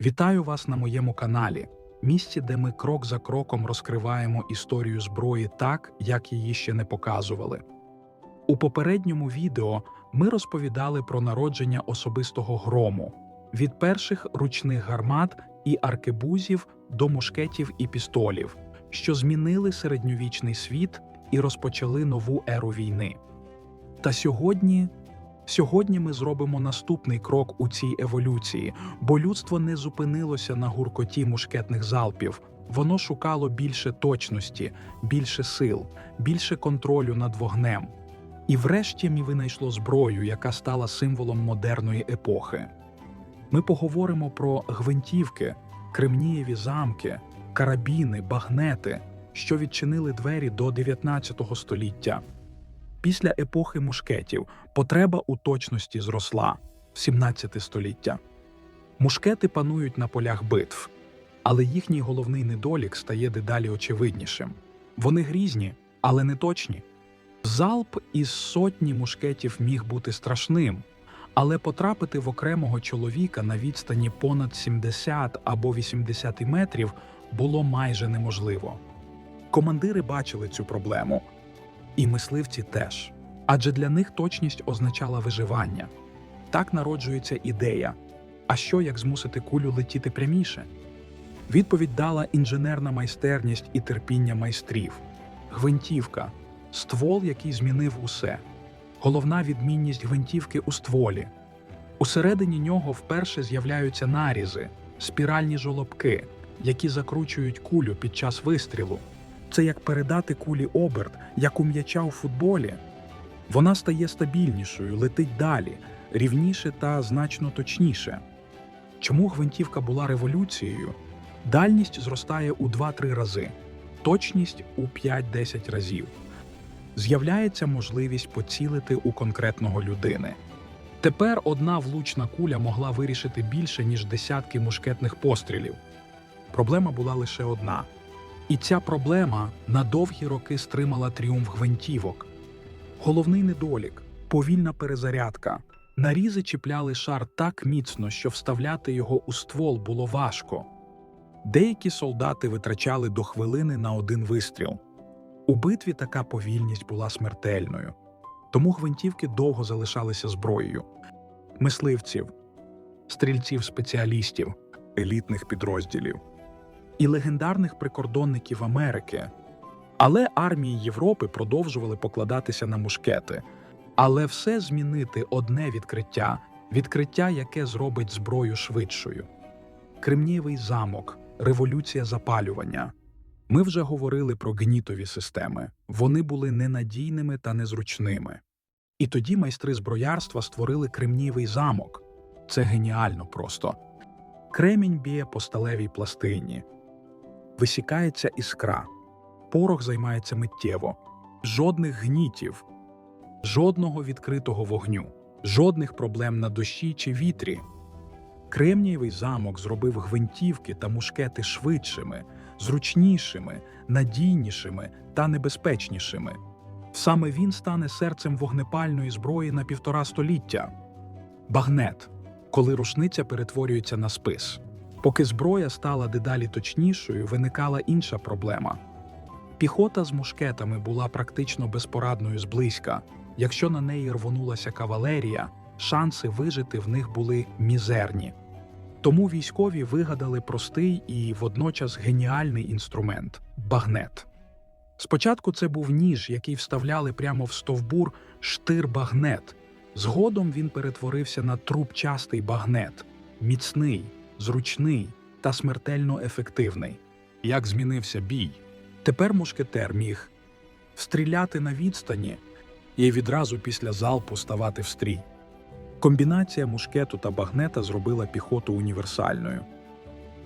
Вітаю вас на моєму каналі, місці, де ми крок за кроком розкриваємо історію зброї так, як її ще не показували. У попередньому відео ми розповідали про народження особистого грому від перших ручних гармат і аркебузів до мушкетів і пістолів, що змінили середньовічний світ і розпочали нову еру війни. Та сьогодні Сьогодні ми зробимо наступний крок у цій еволюції, бо людство не зупинилося на гуркоті мушкетних залпів. Воно шукало більше точності, більше сил, більше контролю над вогнем. І врешті мі винайшло зброю, яка стала символом модерної епохи. Ми поговоримо про гвинтівки, кремнієві замки, карабіни, багнети, що відчинили двері до 19 століття. Після епохи мушкетів потреба у точності зросла в 17 століття. Мушкети панують на полях битв, але їхній головний недолік стає дедалі очевиднішим. Вони грізні, але не точні. Залп із сотні мушкетів міг бути страшним, але потрапити в окремого чоловіка на відстані понад 70 або 80 метрів було майже неможливо. Командири бачили цю проблему. І мисливці теж. Адже для них точність означала виживання. Так народжується ідея. А що як змусити кулю летіти пряміше? Відповідь дала інженерна майстерність і терпіння майстрів, гвинтівка, ствол, який змінив усе. Головна відмінність гвинтівки у стволі. Усередині нього вперше з'являються нарізи, спіральні жолобки, які закручують кулю під час вистрілу. Це як передати кулі оберт, як у м'яча у футболі. Вона стає стабільнішою, летить далі, рівніше та значно точніше. Чому гвинтівка була революцією? Дальність зростає у 2-3 рази, точність у 5-10 разів. З'являється можливість поцілити у конкретного людини. Тепер одна влучна куля могла вирішити більше, ніж десятки мушкетних пострілів. Проблема була лише одна. І ця проблема на довгі роки стримала тріумф гвинтівок. Головний недолік повільна перезарядка. Нарізи чіпляли шар так міцно, що вставляти його у ствол було важко. Деякі солдати витрачали до хвилини на один вистріл. У битві така повільність була смертельною, тому гвинтівки довго залишалися зброєю. Мисливців, стрільців-спеціалістів, елітних підрозділів і легендарних прикордонників Америки. Але армії Європи продовжували покладатися на мушкети. Але все змінити одне відкриття відкриття, яке зробить зброю швидшою. Кремнієвий замок, революція запалювання. Ми вже говорили про гнітові системи. Вони були ненадійними та незручними. І тоді майстри зброярства створили кремнієвий замок. Це геніально просто. Кремінь б'є по сталевій пластині, висікається іскра, порох займається миттєво, жодних гнітів, жодного відкритого вогню, жодних проблем на дощі чи вітрі. Кремнієвий замок зробив гвинтівки та мушкети швидшими, зручнішими, надійнішими та небезпечнішими. Саме він стане серцем вогнепальної зброї на півтора століття. Багнет, коли рушниця перетворюється на спис. Поки зброя стала дедалі точнішою, виникала інша проблема. Піхота з мушкетами була практично безпорадною зблизька. Якщо на неї рвонулася кавалерія, шанси вижити в них були мізерні. Тому військові вигадали простий і водночас геніальний інструмент багнет. Спочатку це був ніж, який вставляли прямо в стовбур штир-багнет. Згодом він перетворився на трубчастий багнет, міцний, зручний та смертельно ефективний. Як змінився бій? Тепер мушкетер міг встріляти на відстані і відразу після залпу ставати в стрій. Комбінація мушкету та багнета зробила піхоту універсальною.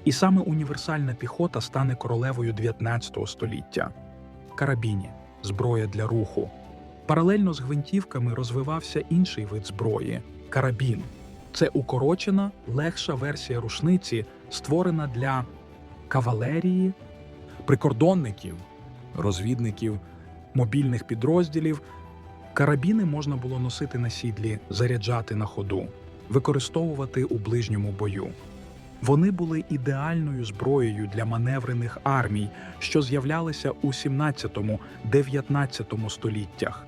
І саме універсальна піхота стане королевою 19 століття. Карабіні зброя для руху. Паралельно з гвинтівками розвивався інший вид зброї карабін. Це укорочена, легша версія рушниці, створена для кавалерії, прикордонників, розвідників, мобільних підрозділів. Карабіни можна було носити на сідлі, заряджати на ходу, використовувати у ближньому бою. Вони були ідеальною зброєю для маневрених армій, що з'являлися у 17-19 століттях.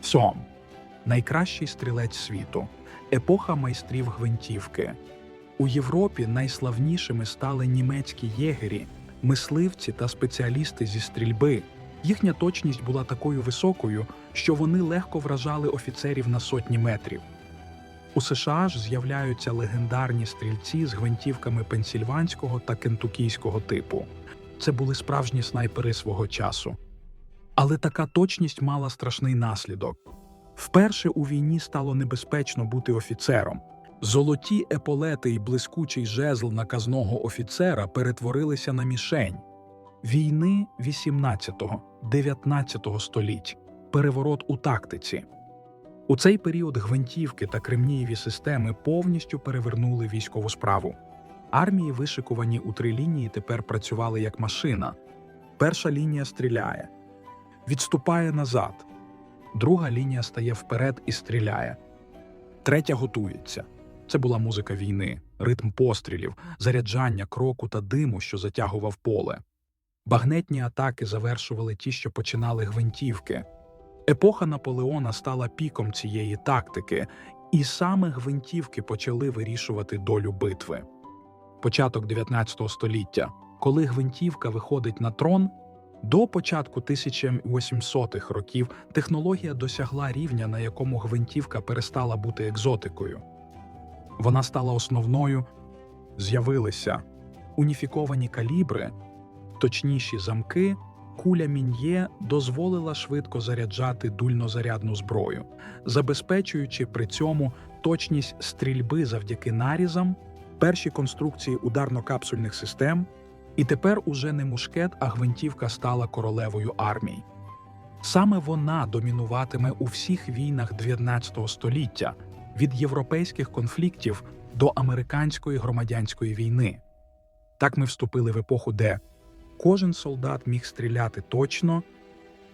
Сом найкращий стрілець світу, епоха майстрів гвинтівки. У Європі найславнішими стали німецькі єгері, мисливці та спеціалісти зі стрільби. Їхня точність була такою високою, що вони легко вражали офіцерів на сотні метрів. У США ж з'являються легендарні стрільці з гвинтівками пенсільванського та кентукійського типу. Це були справжні снайпери свого часу. Але така точність мала страшний наслідок. Вперше у війні стало небезпечно бути офіцером. Золоті еполети і блискучий жезл наказного офіцера перетворилися на мішень. Війни 18-19 століть, переворот у тактиці. У цей період гвинтівки та кремнієві системи повністю перевернули військову справу. Армії, вишикувані у три лінії, тепер працювали як машина. Перша лінія стріляє, відступає назад. Друга лінія стає вперед і стріляє. Третя готується. Це була музика війни, ритм пострілів, заряджання кроку та диму, що затягував поле. Багнетні атаки завершували ті, що починали гвинтівки. Епоха Наполеона стала піком цієї тактики, і саме гвинтівки почали вирішувати долю битви. Початок 19 століття, коли гвинтівка виходить на трон, до початку 1800-х років технологія досягла рівня, на якому гвинтівка перестала бути екзотикою. Вона стала основною, з'явилися уніфіковані калібри, точніші замки, куля мін'є дозволила швидко заряджати дульнозарядну зброю, забезпечуючи при цьому точність стрільби завдяки нарізам, перші конструкції ударно-капсульних систем, і тепер уже не мушкет, а гвинтівка стала королевою армій. Саме вона домінуватиме у всіх війнах 19 століття від європейських конфліктів до американської громадянської війни. Так ми вступили в епоху, де кожен солдат міг стріляти точно,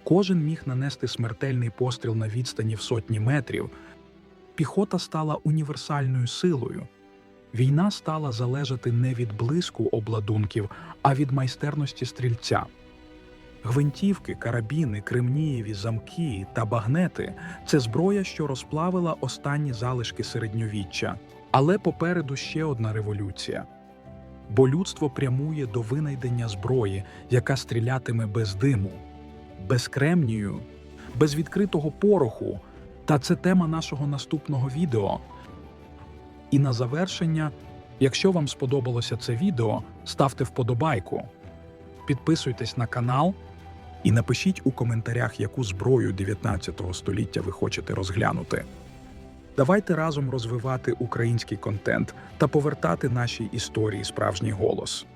кожен міг нанести смертельний постріл на відстані в сотні метрів. Піхота стала універсальною силою. Війна стала залежати не від блиску обладунків, а від майстерності стрільця. Гвинтівки, карабіни, кремнієві замки та багнети це зброя, що розплавила останні залишки середньовіччя. Але попереду ще одна революція. Бо людство прямує до винайдення зброї, яка стрілятиме без диму, без кремнію, без відкритого пороху. Та це тема нашого наступного відео. І на завершення, якщо вам сподобалося це відео, ставте вподобайку, підписуйтесь на канал і напишіть у коментарях, яку зброю 19 століття ви хочете розглянути. Давайте разом розвивати український контент та повертати нашій історії справжній голос.